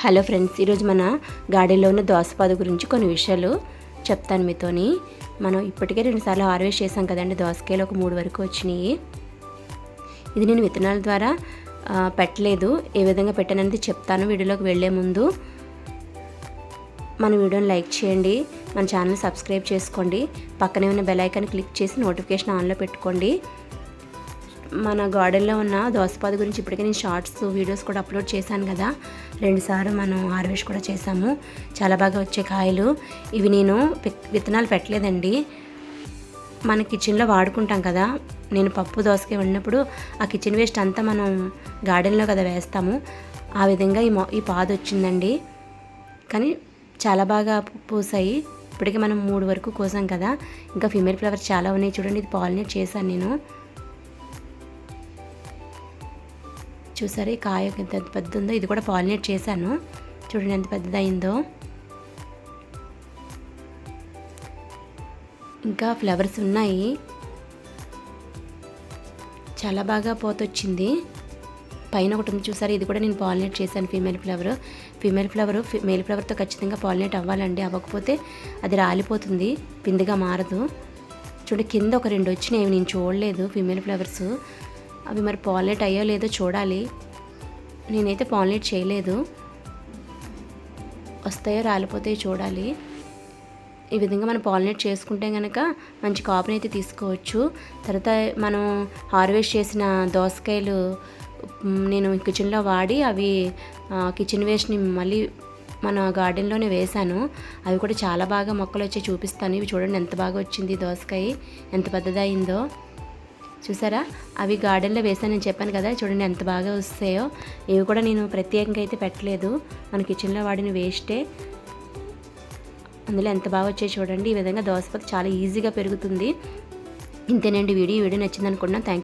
Hello friends ఈరోజు మన గార్డెన్లో ఉన్న దోసపాదు గురించి కొన్ని విషయాలు చెప్తాను మీతోని. మనం ఇప్పటికే రెండుసార్లు హార్వెస్ట్ చేసాం కదండి దోసకాయలు ఒక మూడు వరకు వచ్చినాయి. ఇది నేను విత్తనాల ద్వారా పెట్టలేదు. ఏ విధంగా పెట్టాననేది చెప్తాను వీడియోలోకి వెళ్ళే ముందు. మన వీడియోని లైక్ చేయండి మన ఛానల్ సబ్స్క్రైబ్ చేసుకోండి పక్కనే ఉన్న బెల్ ఐకాన్ క్లిక్ చేసి నోటిఫికేషన్ ఆన్లో పెట్టుకోండి. మన గార్డెన్లో ఉన్న దోసపాదు గురించి ఇప్పటికే నేను షార్ట్స్ వీడియోస్ కూడా అప్లోడ్ చేశాను కదా. రెండుసార్లు మనం హార్వెస్ట్ కూడా చేశాము. చాలా బాగా వచ్చే కాయలు. ఇవి నేను విత్తనాలు పెట్టలేదండి. మన కిచెన్లో వాడుకుంటాం కదా. నేను పప్పు దోసకాయ వండినప్పుడు ఆ కిచెన్ వేస్ట్ అంతా మనం గార్డెన్లో కదా వేస్తాము. ఆ విధంగా ఈ మొ ఈ పాదు వచ్చిందండి. కానీ చాలా బాగా పూసాయి. ఇప్పటికే మనం మూడు వరకు కోసాం కదా. ఇంకా ఫిమేల్ ఫ్లవర్స్ చాలా ఉన్నాయి. చూడండి ఇది పాలినేట్ చేశాను నేను. చూసారు? ఈ కాయ ఎంత పెద్ద ఉందో ఇది కూడా పాలినేట్ చేశాను. చూడండి ఎంత పెద్దదైందో. ఇంకా ఫ్లవర్స్ ఉన్నాయి. చాలా బాగా పోతొచ్చింది. పైన ఒకటి ఉంది చూసారు? ఇది కూడా నేను పాలినేట్ చేశాను female flower. Female flower male ఫ్లవర్తో ఖచ్చితంగా పాలినేట్ అవ్వాలండి. అవ్వకపోతే అది రాలిపోతుంది పిందిగా మారదు. చూడండి కింద ఒక రెండు వచ్చినాయి. నేను చూడలేదు ఫీమేల్ ఫ్లవర్స్. అవి మరి పాలినేట్ అయ్యో లేదో చూడాలి. నేనైతే పాలినేట్ చేయలేదు. వస్తాయో రాలిపోతాయో చూడాలి. ఈ విధంగా మనం పాలినేట్ చేసుకుంటే కనుక మంచి కాపుని అయితే తీసుకోవచ్చు. తర్వాత మనం హార్వెస్ట్ చేసిన దోసకాయలు నేను కిచెన్లో వాడి అవి కిచెన్ వేస్ట్ని మళ్ళీ మన గార్డెన్లోనే వేశాను. అవి కూడా చాలా బాగా మొక్కలు వచ్చి చూపిస్తాను. ఇవి చూడండి ఎంత బాగా వచ్చింది దోసకాయ ఎంత పెద్దదైందో చూసారా? అవి గార్డెన్లో వేసానని చెప్పాను కదా చూడండి ఎంత బాగా వస్తాయో. ఇవి కూడా నేను ప్రత్యేకంగా అయితే పెట్టలేదు. మన కిచెన్లో వాడిన వేస్టే. అందులో ఎంత బాగా వచ్చాయి చూడండి. ఈ విధంగా దోసపతి చాలా ఈజీగా పెరుగుతుంది. ఇంతేనండి వీడియో. వీడియో నచ్చింది అనుకుంటున్నాను థ్యాంక్